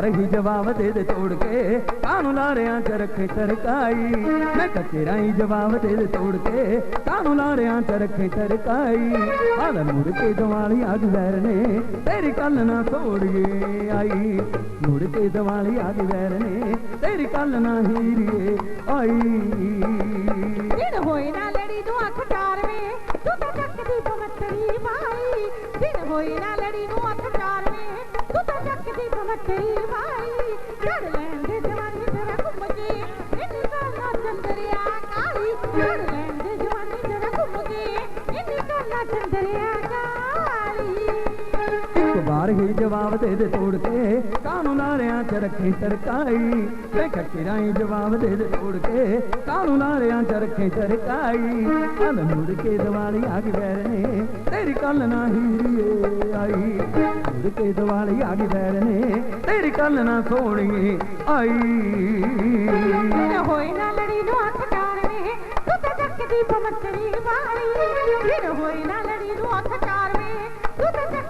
ਵਾਰ ਹੀ ਜਵਾਬ ਦੇ ਦੇ ਤੋੜ ਕੇ। ਕਾਨੂੰ ਲਾਰਿਆਂ ਚ ਰੱਖੇ ਤਰਕਾਈ ਮੈਂ ਕੱਚੇ ਰਾਈ ਜਵਾਬ ਦੇ ਦੇ ਤੋੜ ਕੇ। ਕਾਨੂੰ ਲਾਰਿਆਂ ਚ ਰੱਖੇ ਤਰਕਾਈ ਹਾਲ ਮੁੜ ਕੇ ਦਿਵਾਲੀ ਅੱਜ ਵੈਰ ਨੇ। ਤੇਰੀ ਕੱਲ ਨਾ ਤੋੜੀਏ ਆਈ। ਮੁੜ ਕੇ ਦਿਵਾਲੀ ਅੱਜ ਵੈਰ ਨੇ। ਤੇਰੀ ਕੱਲ ਨਾ ਹੀਰੀਏ ਆਈ। ਦਿਨ ਹੋਏ ਨਾ ਲੜੀ ਨੂੰ ਅੱਖ ਚਾਰਵੇਂ ਤੂੰ ਤਾਂ ਚੱਕਦੀ ਪਵੱਤਰੀ ਮਾਈ। ਦਿਨ ਹੋਏ ਨਾ ਲੜੀ ਨੂੰ ਇੱਕ ਹੀ ਜਵਾਬ ਦੇ ਦੇ ਤੋੜ ਕੇ। ਕਾਨੂੰ ਲਾਰਿਆਂ ਚ ਰੱਖੇ ਤਰਕਾਈ ਮੈਂ ਕੱਚੇ ਜਵਾਬ ਦੇ ਦੇ ਤੋੜ ਕੇ। ਕਾਨੂੰ ਲਾਰਿਆਂ ਚ ਰੱਖੇ ਤਰਕਾਈ ਹਲ ਮੁੜ ਕੇ ਦਿਵਾਲੀ ਆ ਗਈ ਵੈਰ ਤੇਰੀ ਕੱਲ ਨਾ ਹੀਰੀਏ ਆਈ। ਮੁੜ ਕੇ ਦਿਵਾਲੀ ਆ ਗਈ ਵੈਰ ਤੇਰੀ ਕੱਲ ਨਾ ਸੋਹਣੀਏ ਆਈ। ਦਿਨ ਹੋਏ ਨਾ ਲੜੀ ਨੂੰ ਅੱਖ ਚਾਰਵੇਂ ਤੂੰ ਤਾਂ ਚੱਕਦੀ ਪਵੱਤਰੀ ਮਾਈ ਦਿਨ ਹੋਏ ਨਾ ਲੜੀ ਨੂੰ ਅੱਖ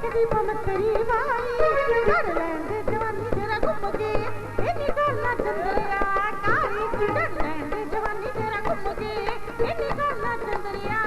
ਤੂੰ ਤਾਂ ਚੱਕਦੀ ਪਵੱਤਰੀ ਮਾਈ ਚੜ ਲੈਂਦੇ ਜਵਾਨੀ ਤੇਰਾ ਘੁੰਮ ਕੇ। ਇੰਨੀ ਗੱਲਾਂ ਚੰਦਰਿਆ ਕਾਲੀ ਚੜ ਲੈਂਦੇ ਜਵਾਨੀ ਤੇਰਾ ਘੁੰਮ ਕੇ। ਇੰਨੀ ਗੱਲਾਂ ਚੰਦਰਿਆ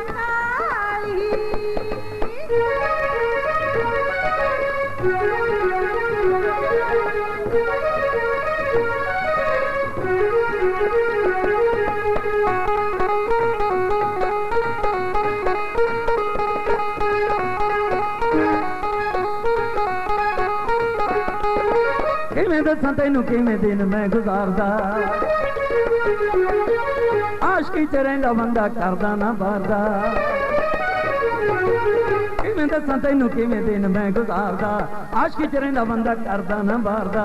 ਕਿਵੇਂ ਦੱਸਾਂ ਤੈਨੂੰ ਕਿਵੇਂ ਦਿਨ ਮੈਂ ਗੁਜ਼ਾਰਦਾ? ਆਸ਼ਕੀ ਚ ਰਹਿੰਦਾ ਬੰਦਾ ਕਰਦਾ ਨਾ ਬਾਰਦਾ। ਕਿਵੇਂ ਦੱਸਾਂ ਤੈਨੂੰ ਕਿਵੇਂ ਦਿਨ ਮੈਂ ਗੁਜ਼ਾਰਦਾ। ਆਸ਼ਕੀ ਚ ਰਹਿੰਦਾ ਬੰਦਾ ਕਰਦਾ ਨਾ ਬਾਰਦਾ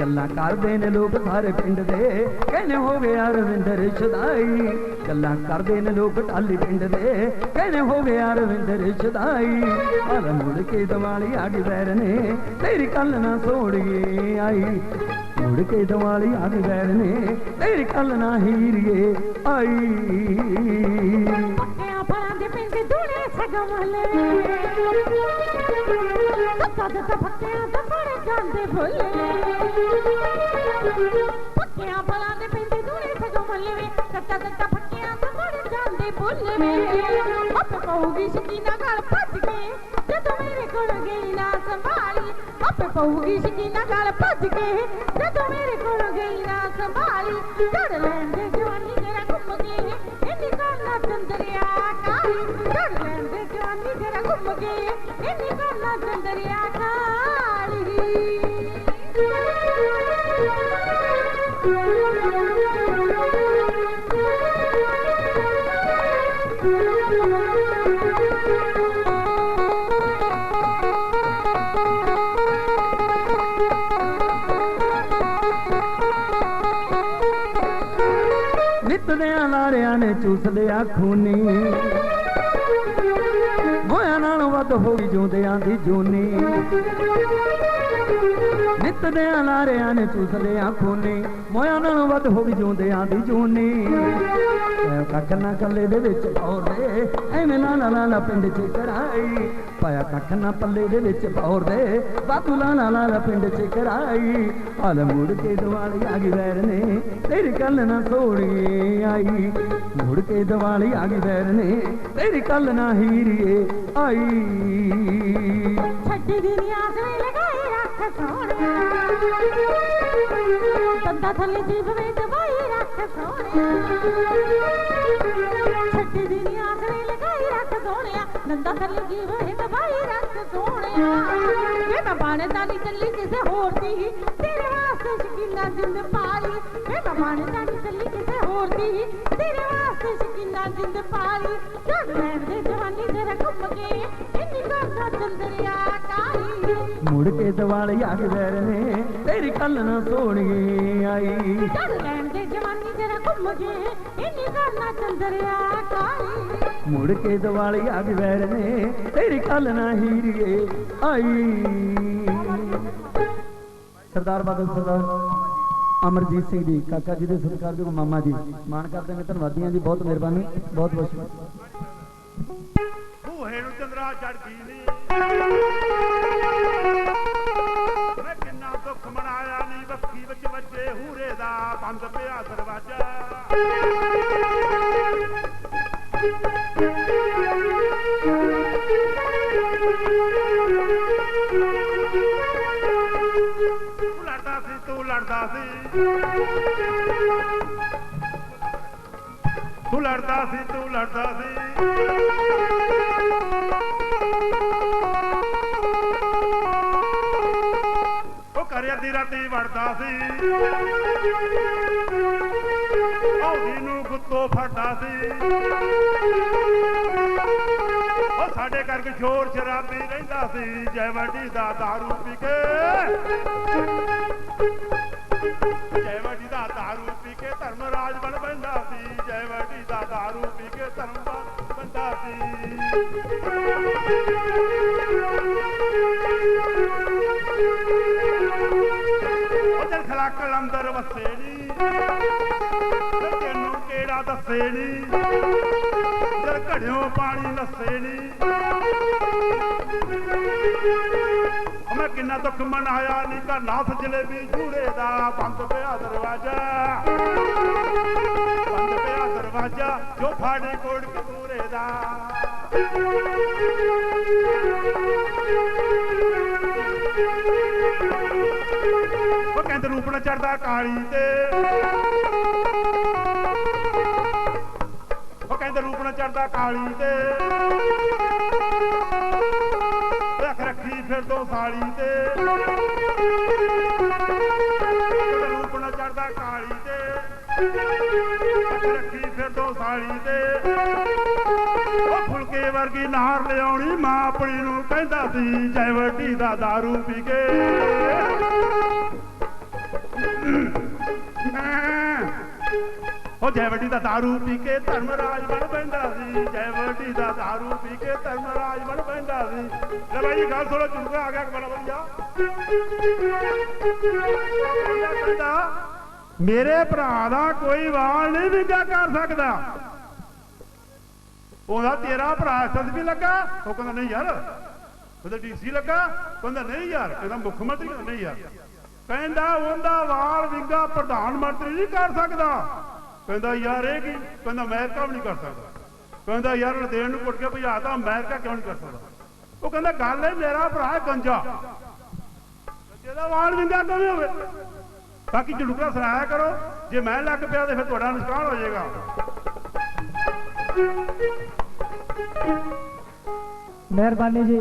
ਗੱਲਾਂ ਕਰਦੇ ਨੇ ਲੋਕ ਸਾਰੇ ਪਿੰਡ ਦੇ। ਕਹਿੰਦੇ ਹੋਵੇ ਅਰਵਿੰਦਰ ਛਦਾਈ। ਗੱਲਾਂ ਕਰਦੇ ਨੇ ਲੋਕ ਟਾਲੀ ਪਿੰਡ ਦੇ। ਕਹਿੰਦੇ ਹੋਵੇ ਅਰਵਿੰਦਰ ਛਦਾਈ। ਹਲ ਮੁੜ ਕੇ ਦਿਵਾਲੀ ਆ ਗਈ ਵੈਰ ਨੇ, ਤੇਰੀ ਕੱਲ ਨਾ ਸੋੜੀਏ ਆਈ। ਮੁੜ ਕੇ ਦਿਵਾਲੀ ਆ ਗਈ ਵੈਰ ਨੇ, ਤੇਰੀ ਕੱਲ ਨਾ ਹੀਰੀਏ ਆਈ। ਦੂਣੇ ਸਗਮਲੇ ਦੇ ਤਾਂ ਤੇ ਬੜੇ ਜਾਂਦੇ ਫੁੱਲੇ ਪੱਕਿਆਂ ਫਲਾਂ ਦੇ ਪਿੰਡ ਦੂਣੇ ਸਗਮਲੇ ਵੇ ਕੱਤਾ ਦੇ ਤਾਂ ਤੇ ਬੜੇ ਜਾਂਦੇ ਫੁੱਲੇ ਵੇ ਆਪੇ ਪਊਗੀ ਸ਼ਕੀਨਾ ਗਲ ਭੱਜ ਕੇ ਜਦੋਂ ਮੇਰੇ ਕੋਲ ਗਈ ਨਾ ਸੰਭਾਲੀ ਆਪੇ ਪਊਗੀ ਸ਼ਕੀਨਾ ਗਲ ਭੱਜ ਕੇ ਜਦੋਂ ਮੇਰੇ ਕੋਲ ਗਈ ਨਾ ਸੰਭਾਲੀ ਚੜ ਲੈਂਦੇ ਚੰਦਰਿਆ ਨਿੱਤ ਦਿਆਂ ਲਾਰਿਆਂ ਨੇ ਚੂਸ ਲਿਆ ਖੂਨੀ। ਮੋਇਆ ਨਾਲੋਂ ਵੱਧ ਦੀ ਜੂਨੀ। ਨਿੱਤ ਦਿਆਂ ਲਾਰਿਆਂ ਨੇ ਚੂਸ ਲਿਆ ਖੂਨੀ, ਮੋਇਆ ਨਾਲੋਂ ਵੱਧ ਹੋ ਗਈ ਜਿਉਂਦਿਆਂ ਦੀ ਜੂਨੀ। ਐ ਕੱਖ ਨਾ ਕੱਲੇ ਦੇ ਵਿੱਚ ਪਾਉਦੇ ਐਵੇਂ ਨਾ ਨਾ ਨਾ ਪਿੰਡ ਚ ਕਰਾਈ। ਪਾਇਆ ਕੱਖ ਨਾ ਪੱਲੇ ਦੇ ਵਿੱਚ ਪਾਉਦੇ ਬਾਤੂ ਲਾ ਲਾ ਲਾ ਪਿੰਡ ਚ ਕਰਾਈ। ਹਾਲ ਮੁੜ ਕੇ ਦਿਵਾਲੀ ਆ ਗਈ ਵੈਰ ਨੇ, ਤੇਰੀ ਕੱਲ ਨਾ ਸੋੜੀਏ ਆਈ। ਮੁੜ ਕੇ ਦਿਵਾਲੀ ਆ ਗਈ ਵੈਰ ਨੇ, ਤੇਰੀ ਕੱਲ ਨਾ ਹੀਰੀਏ ਆਈ। ਛੱਡੀ ਦੀ ਨਿਆਜ਼ ਵੇ ਰੱਖ ਸੋਹਣਿਆ ਬੰਦਾ ਥੱਲੇ ਜੀਭ ਵਿੱਚ ਦਵਾਈ ਰੱਖ ਸੋਹਣਿਆ। ਛੱਡੀ ਦੀ ਨਿਆਜ਼ ਵੇ ਲਗਾਈ ਰੱਖ ਸੋਹਣਿਆ। ਨੰਦਾ ਥੱਲੇ ਜੀਭ ਵਿੱਚ ਦਵਾਈ ਰੱਖ ਸੋਹਣਿਆ। ਵੇ ਮੈਂ ਬਾਣੇ ਤਾਂ ਨਹੀਂ ਚੱਲੀ ਕਿਸੇ ਹੋਰ ਦੀ। ਤੇਰੇ ਵਾਸਤੇ ਸ਼ਕੀਨਾ ਜਿੰਦ ਪਾਲੀ। ਵੇ ਮੈਂ ਬਾਣੇ ਤਾਂ ਨਹੀਂ ਚੱਲੀ ਕਿਸੇ ਹੋਰ ਦੀ। ਤੇਰੇ ਵਾਸਤੇ ਸ਼ਕੀਨਾ ਜਿੰਦ ਪਾਲੀ। ਛੱਡ ਲੈਣ ਦੇ ਜਵਾਨੀ ਤੇਰਾ ਘੁੰਮ ਕੇ ਇੰਨੀ ਕਰਦਾ ਚੰਦਰਿਆ ਮੁੜ ਕੇ ਦਿਵਾਲੀ ਆ ਗਈ ਵੈਰ ਨੇ ਤੇਰੀ ਕੱਲ ਨਾ ਸੋਣੀਏ ਆਈ। ਲੈਣ ਦੇ ਜਵਾਨੀ ਘੁੰਮ ਇੰਨੀ ਚੰਦਰਿਆ ਮੁੜ ਕੇ ਦਿਵਾਲੀ ਆ ਗਈ ਵੈਰ ਨੇ ਤੇਰੀ ਕੱਲ ਨਾ ਹੀਰੀਏ ਆਈ। ਸਰਦਾਰ ਬਾਦਲ ਸਰਦਾਰ ਅਮਰਜੀਤ ਸਿੰਘ ਜੀ ਕਾਕਾ ਜੀ ਦੇ ਸਤਿਕਾਰਯੋਗ ਮਾਮਾ ਜੀ। ਮਾਣ ਕਰਦੇ ਨੇ ਧੰਨਵਾਦੀਆਂ ਜੀ ਬਹੁਤ ਮਿਹਰਬਾਨੀ ਬਹੁਤ ਬਹੁਤ ਸ਼ੁਕਰੀਆ। ਬੂਹੇ ਨੂੰ ਚੰਦਰਾ ਚੜਦੀ ਨੀ। ਬੰਦ ਪਿਆ ਦਰਵਾਜ਼ਾ। ਲੜਦਾ ਸੀ ਤੂੰ ਲੜਦਾ ਸੀ। ਤੂੰ ਲੜਦਾ ਸੀ ਤੂੰ ਲੜਦਾ ਸੀ। ਉਹ ਕਰਿਆ ਦੀ ਰਾਤੀ ਵੜਦਾ ਸੀ ਆਉਦੀ ਨੂੰ ਗੁੱਤੋਂ ਫੜਦਾ ਸੀ ਉਹ ਸਾਡੇ ਕਰਕੇ ਸ਼ੋਰ ਸ਼ਰਾਬੀ ਰਹਿੰਦਾ ਸੀ ਜੈ ਵੱਡੀ ਦਾ दारू ਪੀ ਕੇ ਜੈ ਵੱਡੀ ਦਾ दारू ਪੀ ਕੇ ਧਰਮ ਰਾਜ ਬਣ ਬੰਦਾ ਸੀ ਜੈ ਵੱਡੀ ਦਾ दारू ਪੀ ਕੇ ਧਰਮ ਬਣ ਬੰਦਾ ਸੀ ਉਹ ਜਦ ਵਸੇ ਨੀ। ਤੈਨੂੰ ਕਿਹੜਾ ਦੱਸੇ ਨੀ। ਜਦ ਘੜਿਓ ਪਾਣੀ ਨਸੇ ਨੀ। ਮੈਂ ਕਿੰਨਾ ਦੁੱਖ ਮਨਾਇਆ ਨੀ ਕਾ ਨਾਥ ਜਲੇਬੀ ਝੂੜੇ ਦਾ ਬੰਦ ਪਿਆ ਦਰਵਾਜ਼ਾ। ਬੰਦ ਪਿਆ ਦਰਵਾਜ਼ਾ, ਜੋ ਫਾੜੇ ਕੋੜ ਕਤੂਰੇ ਦਾ। ਉਹ ਕਹਿੰਦੇ ਰੂਪਣਾ ਚੜਦਾ ਕਾਲੀ ਤੇ। ਉਹ ਕਹਿੰਦੇ ਰੂਪਣਾ ਚੜਦਾ ਕਾਲੀ ਤੇ। ਰੱਖ ਰੱਖੀ ਫਿਰ ਦੋ ਸਾਲੀ ਤੇ। ਕਹਿੰਦੇ ਰੂਪਣਾ ਚੜਦਾ ਕਾਲੀ ਤੇ। ਰੱਖੀ ਫਿਰ ਦੋ ਸਾਲੀ ਤੇ। ਉਹ ਫੁਲਕੇ ਵਰਗੀ ਨਾਰ ਲਿਆਉਣੀ ਮਾਂ ਆਪਣੀ ਨੂੰ ਕਹਿੰਦਾ ਸੀ, ਜੈ ਵੱਡੀ ਦਾ दारू ਪੀ ਕੇ। ਉਹ ਜੈ ਵੱਡੀ ਦਾ दारू ਪੀ ਕੇ ਧਰਮ ਰਾਜ ਬਣ ਪੈਂਦਾ ਸੀ ਜੈ ਵੱਡੀ ਦਾ दारू ਪੀ ਕੇ ਧਰਮ ਰਾਜ ਬਣ ਪੈਂਦਾ ਸੀ ਲੈ ਬਾਈ ਗੱਲ ਸੁਣੋ ਚੁੰਗਾ ਆ ਗਿਆ ਬੜਾ ਵਧੀਆ ਕਹਿੰਦਾ ਮੇਰੇ ਭਰਾ ਦਾ ਕੋਈ ਵਾਲ ਨਹੀਂ ਵਿੰਗਾ ਕਰ ਸਕਦਾ ਉਹਦਾ ਤੇਰਾ ਭਰਾ ਐਸਐਸਪੀ ਲੱਗਾ ਉਹ ਕਹਿੰਦਾ ਨਹੀਂ ਯਾਰ ਉਹਦਾ ਡੀਸੀ ਲੱਗਾ ਕਹਿੰਦਾ ਨਹੀਂ ਯਾਰ ਕਹਿੰਦਾ ਮੁੱਖ ਮੰਤਰੀ ਕਹਿੰਦਾ ਨਹੀਂ ਯਾਰ ਕਹਿੰਦਾ ਉਹਦਾ ਵਾਲ ਵਿੰਗਾ ਪ੍ਰਧਾਨ ਮੰਤਰੀ ਨਹੀਂ ਕਰ ਸਕਦਾ। ਕਹਿੰਦਾ ਯਾਰ ਇਹ ਕੀ? ਕਹਿੰਦਾ ਅਮਰੀਕਾ ਵੀ ਨਹੀਂ ਕਰ ਸਕਦਾ। ਕਹਿੰਦਾ ਯਾਰ ਲਦੇਣ ਨੂੰ ਕੁੱਟ ਕੇ ਭਜਾ ਅਮਰੀਕਾ ਕਿਉਂ ਨਹੀਂ ਕਰ ਸਕਦਾ? ਉਹ ਕਹਿੰਦਾ ਗੱਲ ਹੈ ਮੇਰਾ ਭਰਾ ਗੰਜਾ। ਜਿਹਦਾ ਵਾਲ ਵਿੰਗਾ ਕਿਵੇਂ ਹੋਵੇ? ਬਾਕੀ ਝੁੜਕਾ ਸੁਣਾਇਆ ਕਰੋ। ਜੇ ਮੈਂ ਲੱਗ ਪਿਆ ਤੇ ਫਿਰ ਤੁਹਾਡਾ ਨੁਕਸਾਨ ਹੋ ਜਾਏਗਾ। ਮਿਹਰਬਾਨੀ ਜੀ।